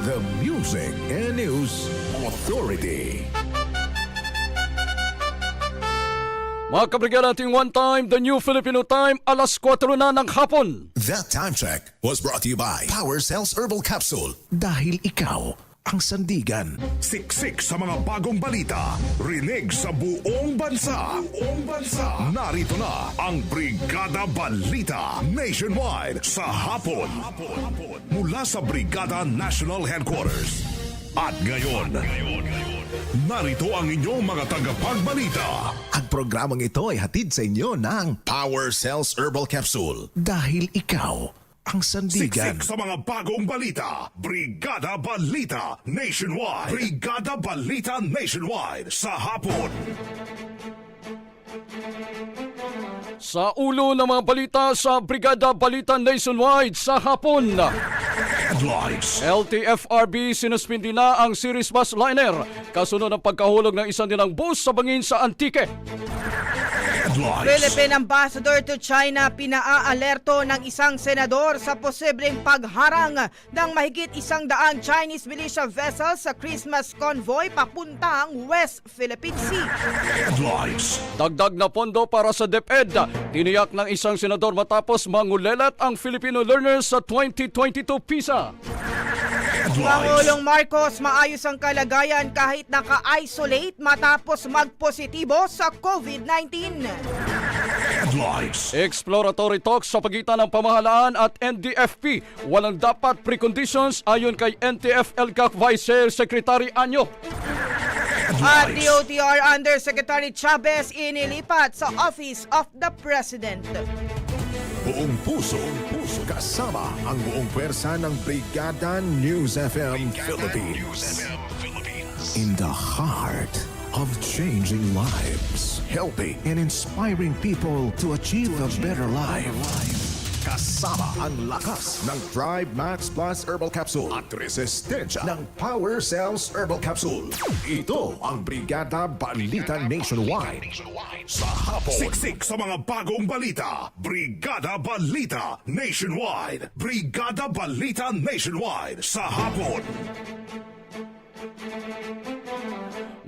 The Music and News Authority. Mga kabrigada ating one time, the new Filipino time, alas 4 na ng hapon. That time check was brought to you by Power Cells Herbal Capsule. Dahil ikaw ang sandigan. Siksik sa mga bagong balita. Rinig sa buong bansa. Buong bansa. Narito na ang Brigada Balita Nationwide sa hapon. Mula sa Brigada National Headquarters. At ngayon, narito ang inyong mga tagapagbalita. Ang programang ito ay hatid sa inyo ng Power Cells Herbal Capsule. Dahil ikaw ang sandigan. Siksik sa mga bagong balita. Brigada Balita Nationwide. Brigada Balita Nationwide sa hapon. Sa ulo ng mga balita sa Brigada Balita Nationwide sa hapon. Headlines. LTFRB sinuspindi na ang series bus liner kasunod ng pagkahulog ng isang nilang bus sa bangin sa Antique. Headlines. Philippine Ambassador to China pinaa-alerto ng isang senador sa posibleng pagharang ng mahigit isang daang Chinese militia vessels sa Christmas convoy papuntang West Philippine Sea. Headlines. Dagdag na pondo para sa DepEd. Tiniyak ng isang senador matapos mangulelat ang Filipino learners sa 2022 PISA. Pangulong Marcos maayos ang kalagayan kahit naka-isolate matapos magpositibo sa COVID-19. Headlines. Exploratory talks sa pagitan ng pamahalaan at NDFP. Walang dapat preconditions ayon kay NTF-ELCAC Vice Chair Secretary Anyo. At. DOTR Undersecretary Chavez inilipat sa Office of the President. Buong puso, puso kasama ang buong pwersa ng Brigada News FM Philippines. In the heart of changing lives, helping and inspiring people to achieve a better life. Kasama ang lakas ng Drive Max Plus Herbal Capsule at resistensya ng Power Cells Herbal Capsule. Ito ang Brigada Balita Nationwide. Sa hapon. Siksik sa mga bagong balita. Brigada Balita Nationwide. Brigada Balita Nationwide sa hapon.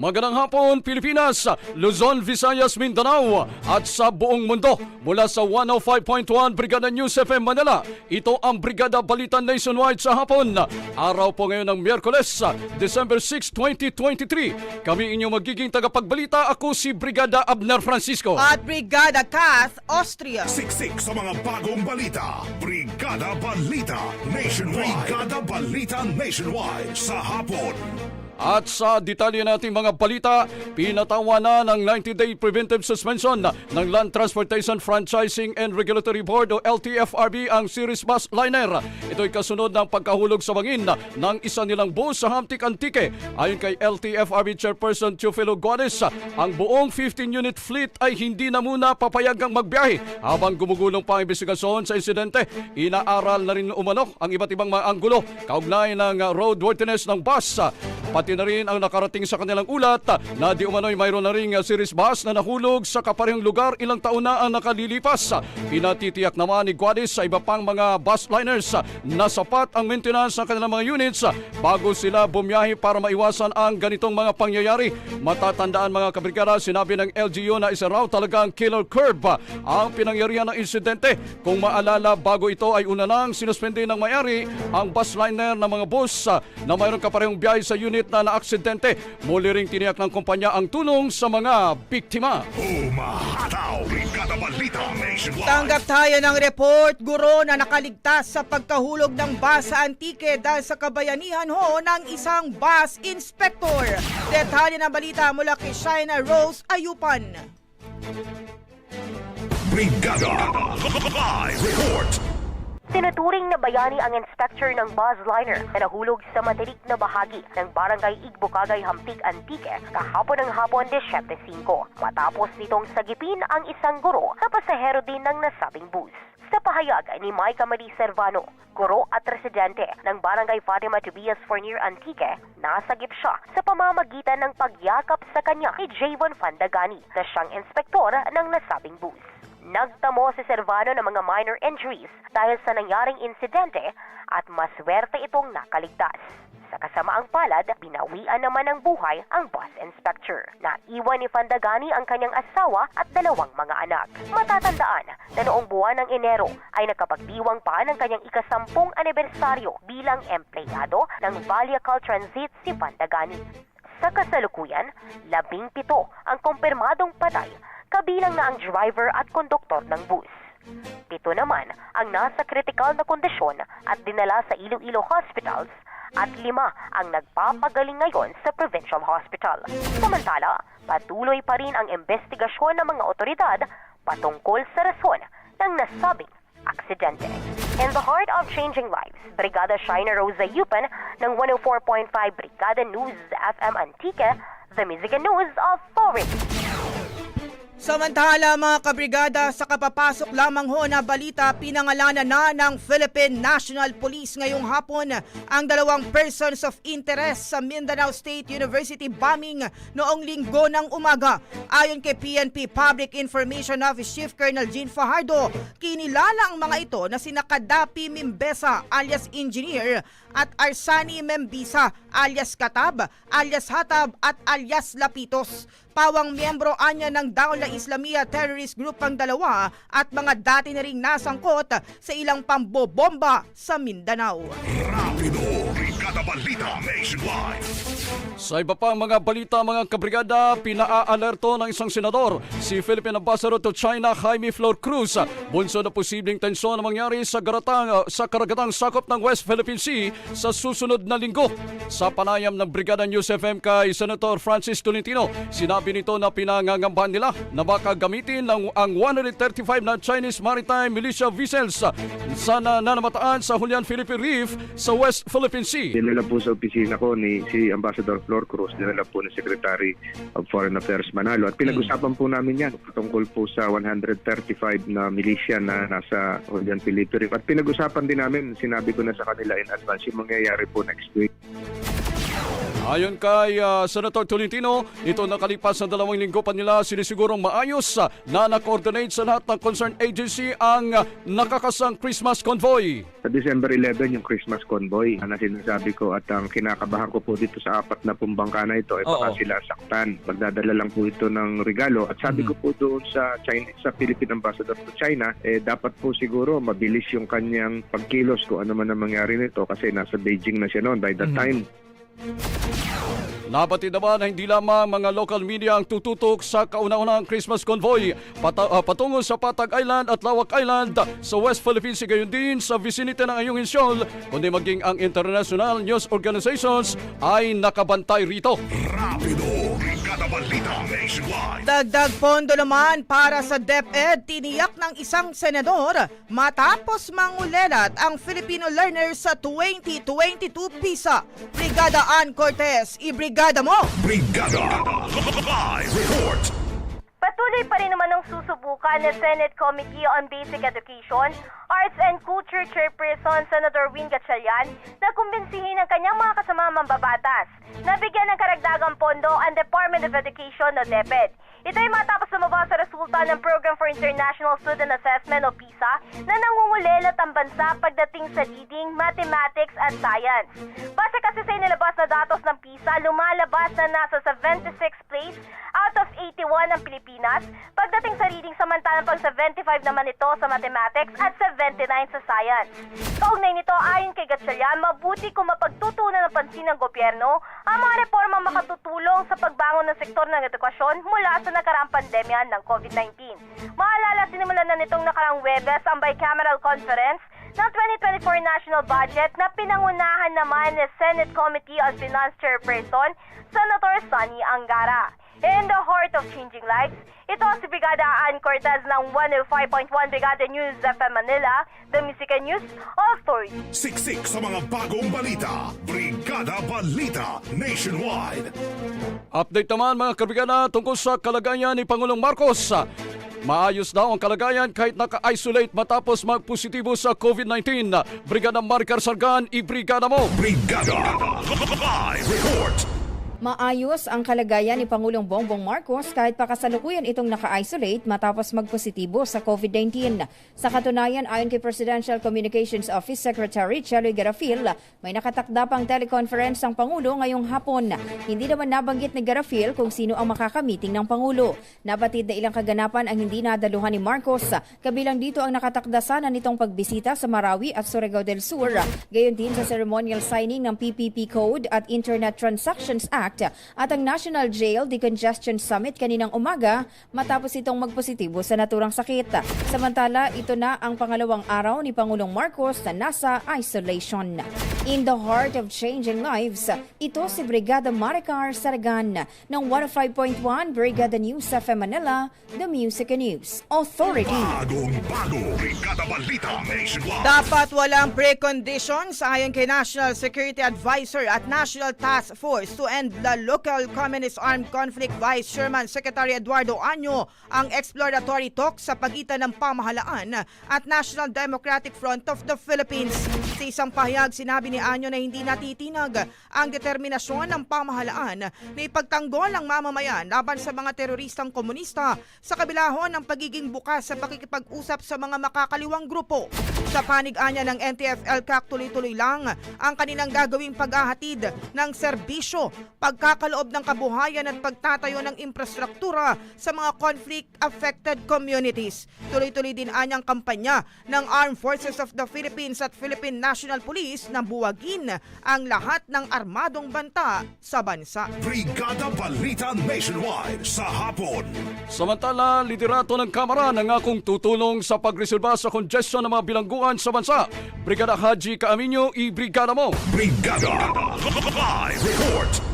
Magandang hapon Pilipinas, Luzon, Visayas, Mindanao at sa buong mundo mula sa 105.1 Brigada News FM Manila. Ito ang Brigada Balita Nationwide sa hapon. Araw po ngayon ng Miyerkules, December 6, 2023. Kami inyong magiging tagapagbalita. Ako si Brigada Abner Francisco. At Brigada Kath, Austria. Siksik sa mga bagong balita. Brigada Balita Nationwide. Brigada Balita Nationwide sa hapon. At sa detalye nating mga balita, pinatawa na ng 90-day preventive suspension ng Land Transportation Franchising and Regulatory Board o LTFRB ang series bus liner. Ito'y kasunod ng pagkahulog sa bangin ng isa nilang bus sa Hamtik Antique. Ayon kay LTFRB Chairperson Teofilo Guanes, ang buong 15-unit fleet ay hindi na muna papayagang magbiyahe habang gumugulong pa ang investigasyon sa insidente. Inaaral na rin umano ang iba't ibang mga anggulo kaugnay ng roadworthiness ng bus Pati na rin ang nakarating sa kanilang ulat na di umano'y mayroon na ring series bus na nahulog sa kaparehong lugar ilang taon na ang nakalilipas. Pinatitiyak naman ni Guadis sa iba pang mga bus liners na sapat ang maintenance ng kanilang mga units bago sila bumiyahe para maiwasan ang ganitong mga pangyayari. Matatandaan mga kabrigada, sinabi ng LGU na isa raw talagang killer curve ang pinangyarihan ng insidente. Kung maalala, bago ito ay una nang sinuspende ng mayari ang bus liner ng mga bus na mayroong kaparehong biyahe sa unit na naaksidente. Muli ring tiniyak ng kumpanya ang tulong sa mga biktima. Umahataw! Brigada Balita Nationwide! Tanggap tayo ng report, guro na nakaligtas sa pagkahulog ng bus sa Antique dahil sa kabayanihan ho ng isang bus inspector. Detalye ng balita mula kay Shina Rose Ayupan. Brigada! Live report! Tinuturing na bayani ang inspector ng bus liner na nahulog sa matirik na bahagi ng barangay Igbukagay Hampik Antique kahapon ng hapon Desyembre 5 matapos nitong sagipin ang isang guro na pasahero din ng nasabing bus. Sa pahayag ni Micah Marie Servano, guro at residente ng barangay Fatima Tobias Fournier Antique, nasagip siya sa pamamagitan ng pagyakap sa kanya ni Javon Fandagani na siyang inspektor ng nasabing bus. Nagtamo si Servano ng mga minor injuries dahil sa nangyaring insidente at maswerte itong nakaligtas. Sa kasamaang palad, binawian naman ng buhay ang bus inspector. Naiwan ni Fandagani ang kanyang asawa at dalawang mga anak. Matatandaan na noong buwan ng Enero ay nakapagdiwang pa ng kanyang ikasampung anibersaryo bilang empleyado ng Valiacal Transit si Fandagani. Sa kasalukuyan, labing pito ang kumpirmadong patay kabilang na ang driver at konduktor ng bus. Pito naman ang nasa kritikal na kondisyon at dinala sa Iloilo Hospitals at lima ang nagpapagaling ngayon sa Provincial Hospital. Samantala, patuloy pa rin ang investigasyon ng mga otoridad patungkol sa rason ng nasabing aksidente. In the heart of changing lives, Brigada Shina Rosa Yupan ng 104.5 Brigada News FM Antique, the music and news Foreign. Samantala mga kabrigada sa kapapasok lamang ho na balita pinangalanan na ng Philippine National Police ngayong hapon ang dalawang persons of interest sa Mindanao State University bombing noong linggo ng umaga. Ayon kay PNP Public Information Office Chief Colonel Jean Fajardo, kinilala ang mga ito na sina Kadapi Mimbesa alias Engineer at Arsani Membisa alias Katab, alias Hatab at alias Lapitos. Pawang miyembro anya ng Daula Islamia Terrorist Group ang dalawa at mga dati na ring nasangkot sa ilang pambobomba sa Mindanao. Rapido! Brigada! Sa iba pang mga balita mga kabrigada, pinaa-alerto ng isang senador, si Philippine Ambassador to China Jaime Flor Cruz, bunso na posibleng tensyon na mangyari sa, garatang, sa karagatang sakop ng West Philippine Sea sa susunod na linggo. Sa panayam ng Brigada News FM kay Senator Francis Tolentino, sinabi nito na pinangangambahan nila na baka gamitin ng, ang 135 na Chinese Maritime Militia vessels sa nanamataan sa Julian Philippine Reef sa West Philippine Sea. Dinala po sa opisina ko ni si Ambassador Cruz, dinala po ni Secretary of Foreign Affairs Manalo at pinag-usapan po namin yan patungkol po sa 135 na militia na nasa Julian Reef. At pinag-usapan din namin, sinabi ko na sa kanila in advance yung mangyayari po next week. Ayon kay ah, Senator Tolentino, ito nakalipas na dalawang linggo pa nila sinisigurong maayos ah, na na-coordinate sa lahat ng concerned agency ang ah, nakakasang Christmas convoy. Sa December 11, yung Christmas convoy na sinasabi ko at ang kinakabahan ko po dito sa apat na pumbangka na ito ay baka Oo. sila saktan. Magdadala lang po ito ng regalo at sabi ko po doon sa China, sa Philippine Ambassador to China, eh dapat po siguro mabilis yung kanyang pagkilos kung ano man ang mangyari nito kasi nasa Beijing na siya noon by that time. Yeah. Nabatid naman na hindi lamang mga local media ang tututok sa kauna-unahang Christmas convoy pata- ah, patungo sa Patag Island at Lawak Island sa West Philippine Sea gayon din sa vicinity ng Ayungin Shoal kundi maging ang international news organizations ay nakabantay rito. Rapido! Brigada Balita Nationwide! Dagdag pondo naman para sa DepEd, tiniyak ng isang senador matapos mangulelat ang Filipino learners sa 2022 PISA. Brigada Ann Cortez, ibrigada mo! Brigada! Live report! Patuloy pa rin naman ang susubukan ng Senate Committee on Basic Education, Arts and Culture Chairperson Senator Win Gatchalian na kumbinsihin ang kanyang mga kasama mambabatas na bigyan ng karagdagang pondo ang Department of Education o DepEd. Ito ay matapos lumabas sa resulta ng Program for International Student Assessment o PISA na nangungulelat ang bansa pagdating sa reading, mathematics at science. Base kasi sa inilabas na datos ng PISA, lumalabas na nasa 76th place out of 81 ang Pilipinas. Pagdating sa reading, samantalang pang 75 naman ito sa mathematics at 79 sa science. Kaugnay nito, ayon kay Gatchalian, mabuti kung mapagtutunan ng pansin ng gobyerno ang mga reforma makatutulong sa pagbangon ng sektor ng edukasyon mula sa nakaraang pandemya ng COVID-19. Maalala, sinimulan na nitong nakarang Webes ang bicameral conference ng 2024 national budget na pinangunahan naman ni Senate Committee on Finance Chairperson, Senator Sonny Angara. In the heart of changing lives, ito si Brigada Ann Cortez ng 105.1 Brigada News FM Manila, the Music and News Authority. Siksik sa mga bagong balita. Brigada Balita Nationwide. Update naman mga kabrigada tungkol sa kalagayan ni Pangulong Marcos. Maayos daw ang kalagayan kahit naka-isolate matapos magpositibo sa COVID-19. Brigada Marcar Sargan, i-brigada mo! Brigada Live Report. Maayos ang kalagayan ni Pangulong Bongbong Marcos kahit pa kasalukuyan itong naka-isolate matapos magpositibo sa COVID-19. Sa katunayan, ayon kay Presidential Communications Office Secretary Cheloy Garafil, may nakatakda pang teleconference ang Pangulo ngayong hapon. Hindi naman nabanggit ni Garafil kung sino ang makakamiting ng Pangulo. Nabatid na ilang kaganapan ang hindi nadaluhan ni Marcos. Kabilang dito ang nakatakda sana nitong pagbisita sa Marawi at Surigao del Sur. Gayon din sa ceremonial signing ng PPP Code at Internet Transactions Act at ang National Jail Decongestion Summit kaninang umaga matapos itong magpositibo sa naturang sakit. Samantala, ito na ang pangalawang araw ni Pangulong Marcos na nasa isolation. In the heart of changing lives, ito si Brigada Maricar Saragan ng 105.1 Brigada News FM Manila, The Music and News Authority. Bagong bago. Brigada Balita Nationwide. Dapat walang preconditions ayon kay National Security Advisor at National Task Force to end the local Communist Armed Conflict Vice Chairman Secretary Eduardo Año ang exploratory talks sa pagitan ng pamahalaan at National Democratic Front of the Philippines. Sa isang pahayag, sinabi ni Año na hindi natitinag ang determinasyon ng pamahalaan na ipagtanggol ang mamamayan laban sa mga teroristang komunista sa kabila ho ng pagiging bukas sa pakikipag-usap sa mga makakaliwang grupo. Sa panig anya ng NTF-ELCAC tuloy-tuloy lang ang kanilang gagawing paghahatid ng serbisyo, pagkakaloob ng kabuhayan at pagtatayo ng infrastruktura sa mga conflict-affected communities. Tuloy-tuloy din anyang kampanya ng Armed Forces of the Philippines at Philippine National Police na buwagin ang lahat ng armadong banta sa bansa. Brigada Balita Nationwide sa hapon. Samantala, liderato ng Kamara nangakong tutulong sa pagresolba sa congestion ng mga bilangguan sa bansa. Brigada Haji Kaaminyo, i-brigada mo! Brigada Live Report.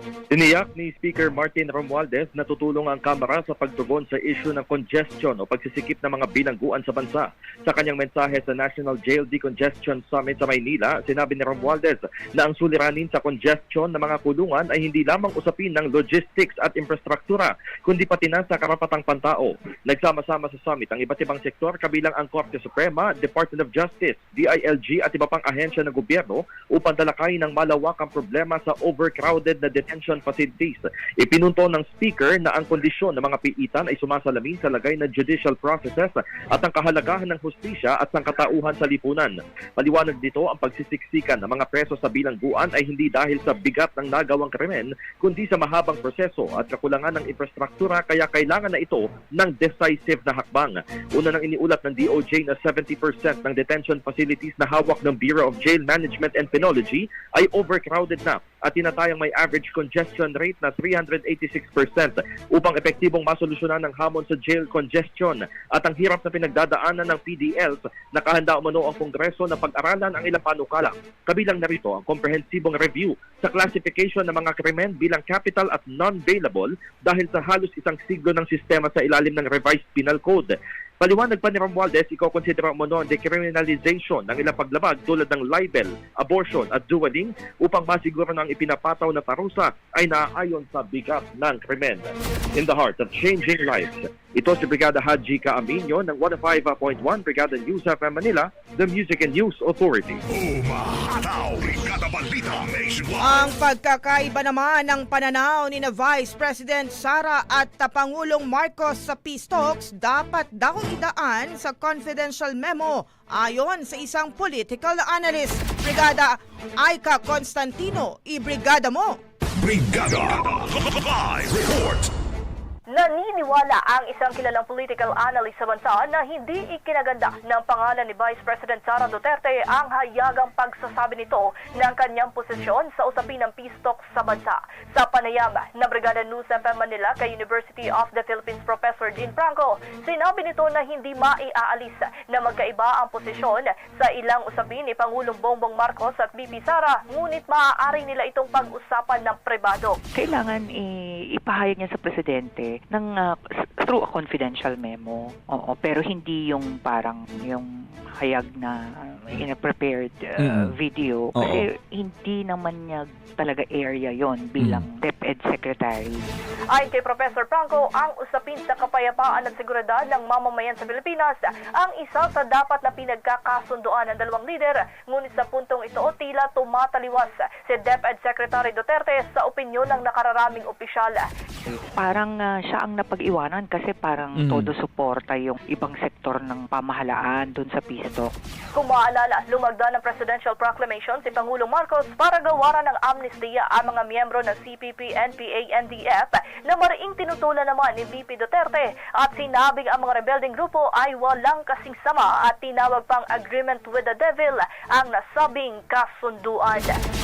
Tiniyak ni Speaker Martin Romualdez na tutulong ang Kamara sa pagtugon sa issue ng congestion o pagsisikip ng mga bilangguan sa bansa. Sa kanyang mensahe sa National Jail Decongestion Summit sa Maynila, sinabi ni Romualdez na ang suliranin sa congestion ng mga kulungan ay hindi lamang usapin ng logistics at infrastruktura, kundi pati na sa karapatang pantao. Nagsama-sama sa summit ang iba't ibang sektor kabilang ang Korte Suprema, Department of Justice, DILG at iba pang ahensya ng gobyerno upang talakayin ng malawakang problema sa overcrowded na detention facilities. Ipinunto ng speaker na ang kondisyon ng mga piitan ay sumasalamin sa lagay ng judicial processes at ang kahalagahan ng hustisya at sangkatauhan sa lipunan. Paliwanag dito ang pagsisiksikan ng mga preso sa bilangguan ay hindi dahil sa bigat ng nagawang krimen, kundi sa mahabang proseso at kakulangan ng infrastruktura kaya kailangan na ito ng decisive na hakbang. Una nang iniulat ng DOJ na 70% ng detention facilities na hawak ng Bureau of Jail Management and Penology ay overcrowded na at tinatayang may average congestion rate na 386% upang epektibong masolusyonan ng hamon sa jail congestion at ang hirap na pinagdadaanan ng PDLs nakahanda umano ang Kongreso na pag-aralan ang ilang panukala. Kabilang na rito ang komprehensibong review sa classification ng mga krimen bilang capital at non-bailable dahil sa halos isang siglo ng sistema sa ilalim ng revised penal code. Paliwanag pa ni Romualdez, iko-consider mo noon decriminalization ng ilang paglabag tulad ng libel, abortion at dueling upang masiguro na ang ipinapataw na parusa ay naaayon sa bigat ng krimen. In the heart of changing lives, ito si Brigada Haji Kaaminyo ng 105.1 Brigada News FM Manila, the Music and News Authority. Umahataw. Brigada Balita Nationwide. Ang pagkakaiba naman ng pananaw ni na Vice President Sara at Pangulong Marcos sa peace talks dapat daw idaan sa confidential memo ayon sa isang political analyst. Brigada Aika Constantino, ibrigada mo! Brigada Live Report. Naniniwala ang isang kilalang political analyst sa bansa na hindi ikinaganda ng pangalan ni Vice President Sara Duterte ang hayagang pagsasabi nito ng kanyang posisyon sa usapin ng peace talks sa bansa. Sa panayam ng Brigada News FM Manila kay University of the Philippines Professor Dean Franco, sinabi nito na hindi maiaalis na magkaiba ang posisyon sa ilang usapin ni Pangulong Bongbong Marcos at BP Sara, ngunit maaari nila itong pag-usapan ng pribado. kailangan ipahayag niya sa presidente ng s- through a confidential memo. Oo, pero hindi yung parang yung hayag na uh, in a prepared uh, Mm. video kasi hindi naman niya talaga area yon bilang DepEd secretary. Ayon kay Professor Franco, ang usapin sa kapayapaan at seguridad ng mamamayan sa Pilipinas ang isa sa dapat na pinagkakasunduan ng dalawang lider. Ngunit sa puntong ito, tila tumataliwas si DepEd Secretary Duterte sa opinyon ng nakararaming opisyal. Parang ah, siya ang napag-iwanan kasi parang Mm. todo suporta yung ibang sektor ng pamahalaan dun sa peace talk. Kung maalala, lumagda ng Presidential Proclamation si Pangulong Marcos para gawaran ng amnestia ang mga miyembro ng CPP, NPA, NDF na mariing tinutulan naman ni VP Duterte at sinabing ang mga rebelding grupo ay walang kasing sama at tinawag pang agreement with the devil ang nasabing kasunduan.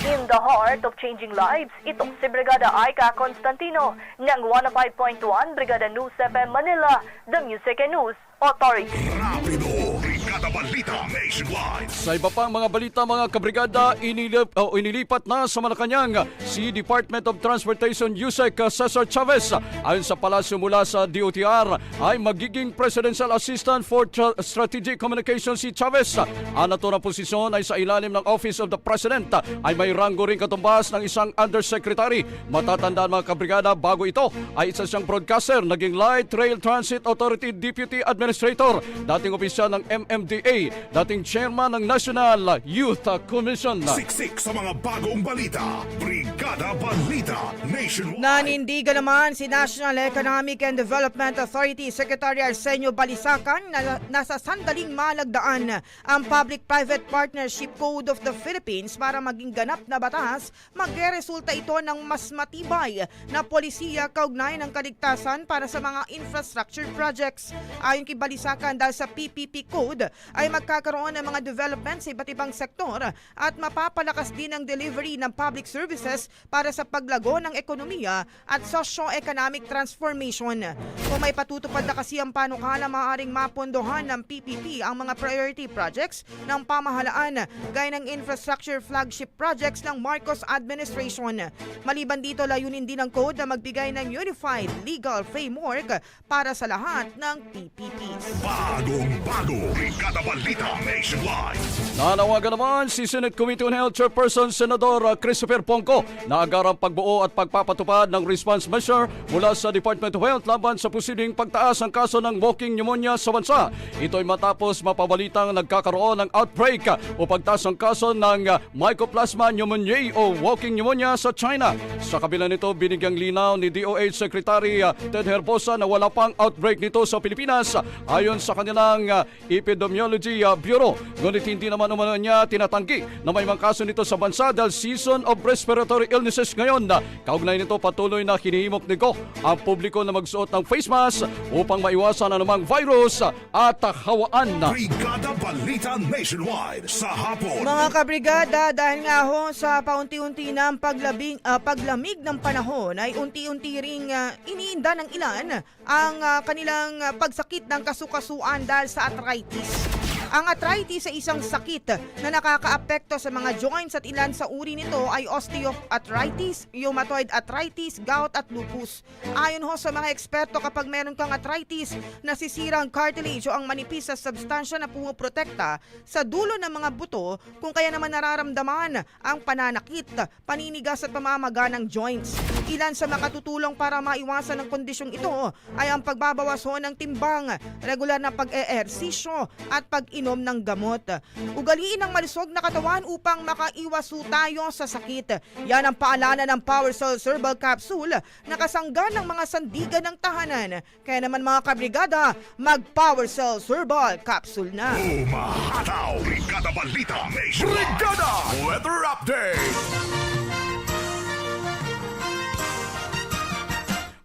In the heart of changing lives, ito si Brigada Aika Constantino ng 105.1 Brigada News FM Manila, The Music and News Authority. Rapido. Brigada Balita Nationwide. Sa iba pang mga balita mga kabrigada, inilip, o inilipat na sa Malacanang si Department of Transportation Yusek Cesar Chavez. Ayon sa palasyo mula sa DOTR ay magiging Presidential Assistant for Tra- Strategic Communications si Chavez. Ang naturang posisyon ay sa ilalim ng Office of the President ay may ranggo rin katumbas ng isang Undersecretary. Matatandaan mga kabrigada bago ito ay isa siyang broadcaster, naging Light Rail Transit Authority Deputy Administrator, dating opisyal ng MMDA, dating chairman ng National Youth Commission. Siksik sa mga bagong balita. Brigada Balita Nationwide. Nanindigan naman si National Economic and Development Authority Secretary Arsenio Balisacan na nasa sandaling malagdaan ang Public-Private Partnership Code of the Philippines para maging ganap na batas, magre-resulta ito ng mas matibay na polisiya kaugnay ng kaligtasan para sa mga infrastructure projects. Ayon kay Balisacan dahil sa PPP Code ay magkakaroon ng mga development sa iba't ibang sektor at mapapalakas din ang delivery ng public services para sa paglago ng ekonomiya at socio-economic transformation. Kung may patutupad na kasi ang panukala, maaaring mapondohan ng PPP ang mga priority projects ng pamahalaan gaya ng infrastructure flagship projects ng Marcos administration. Maliban dito, layunin din ng code na magbigay ng unified legal framework para sa lahat ng PPPs. Bagong bago. Brigada Balita Nationwide. Nanawagan naman si Senate Committee on Health Chairperson Senador uh, Christopher Pongco na agarang pagbuo at pagpapatupad ng response measure mula sa Department of Health laban sa posibleng pagtaas ng kaso ng walking pneumonia sa bansa. Ito ay matapos mapabalitang nagkakaroon ng outbreak uh, o pagtaas ng kaso ng uh, Mycoplasma pneumoniae o walking pneumonia sa China. Sa kabila nito, binigyang linaw ni DOH Secretary Ted Herbosa na wala pang outbreak nito sa Pilipinas ayon sa kanilang uh, Epidemiology uh, Bureau. Ngunit hindi naman umano niya tinatanggi na may mga kaso nito sa bansa dahil season of respiratory illnesses ngayon. na Kaugnay nito patuloy na hinihimok nito ang publiko na magsuot ng face mask upang maiwasan anumang virus at hawaan. Brigada Balita Nationwide. Sa hapon. Mga kabrigada, dahil nga ho sa paunti-unti ng paglabing, ah, paglamig ng panahon ay unti-unti ring ah, iniinda ng ilan ang ah, kanilang pagsakit ng kasukasuan dahil sa arthritis. Ang arthritis ay isang sakit na nakakaapekto sa mga joints at ilan sa uri nito ay osteoarthritis, rheumatoid arthritis, gout at lupus. Ayon ho sa mga eksperto kapag meron kang arthritis, nasisira ang cartilage o ang manipis na substansya na pumoprotekta sa dulo ng mga buto kung kaya naman nararamdaman ang pananakit, paninigas at pamamaga ng joints. Ilan sa makatutulong para maiwasan ang kondisyong ito ay ang pagbabawas ho ng timbang, regular na pag-eehersisyo at pag pag-inom ng gamot. Ugaliin ang malusog na katawan upang makaiwas ho tayo sa sakit. Yan ang paalala ng Power Cell Herbal Capsule na kasangga ng mga sandigan ng tahanan. Kaya naman mga kabrigada, mag-Power Cell Herbal Capsule na. Umahataw! Brigada Balita! Brigada! Weather Update!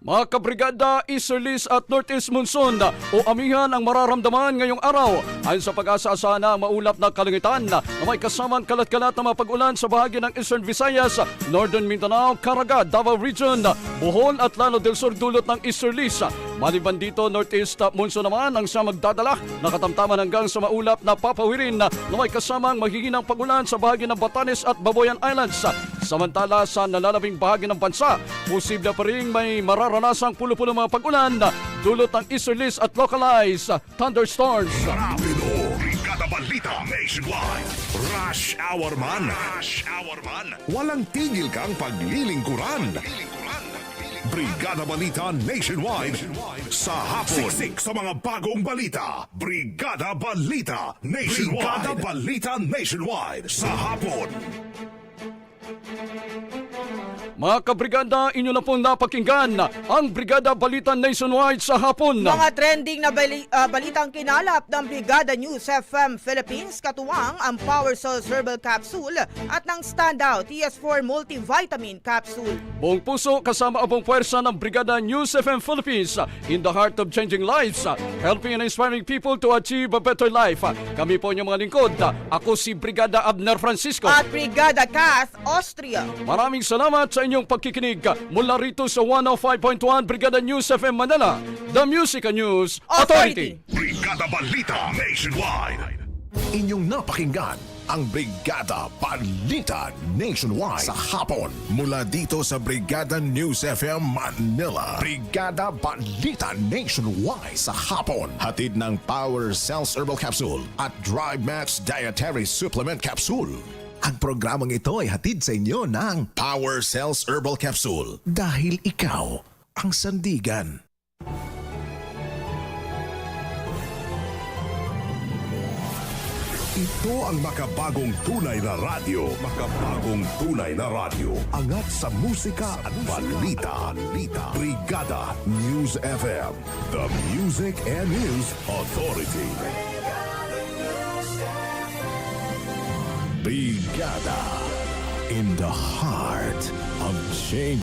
Mga kabrigada, Easterlies at Northeast Monsoon o amihan ang mararamdaman ngayong araw. Ayon sa pag-asa sana maulap na kalangitan na may kasamang kalat-kalat na mapag-ulan sa bahagi ng Eastern Visayas, Northern Mindanao, Caraga, Davao Region, Bohol at Lano del Sur dulot ng Easterlies. Maliban dito, Northeast Monsoon naman ang siya magdadala na katamtaman hanggang sa maulap na papawirin na may kasamang mahihinang pag-ulan sa bahagi ng Batanes at Baboyan Islands. Samantala sa nalalabing bahagi ng bansa, posible pa rin may mararanasang pulo-pulo mga pag-ulan dulot ng easterlies at localized thunderstorms. Rapido! Balita Nationwide! Rush Hour man! Rush Hour man! Walang tigil kang paglilingkuran! Brigada Balita Nationwide sa hapon. Siksik sa mga bagong balita. Brigada Balita Nationwide. Brigada Balita Nationwide sa hapon. Mga kabrigada, inyo na pong napakinggan ang Brigada Balita Nationwide sa hapon. Mga trending na bali, ah, balitang kinalap ng Brigada News FM Philippines, katuwang ang Power Cells Herbal Capsule at ng Standout TS4 Multivitamin Capsule. Buong puso kasama ang buong puwersa ng Brigada News FM Philippines in the heart of changing lives, helping and inspiring people to achieve a better life. Kami po inyong mga lingkod. Ako si Brigada Abner Francisco. At Brigada Kath Austria. Maraming salamat sa inyong pagkikinig mula rito sa 105.1 Brigada News FM Manila, The Music and News Authority. Brigada Balita Nationwide. Inyong napakinggan ang Brigada Balita Nationwide sa hapon mula dito sa Brigada News FM Manila. Brigada Balita Nationwide sa hapon. Hatid ng Power Cells Herbal Capsule at Drive Max Dietary Supplement Capsule. Ang programang ito ay hatid sa inyo ng Power Cells Herbal Capsule dahil ikaw ang sandigan. Ito ang makabagong tunay na radyo. Makabagong tunay na radyo. Angat sa musika at balita. balita. Brigada News FM. The Music and News Authority. Brigada in the heart of change.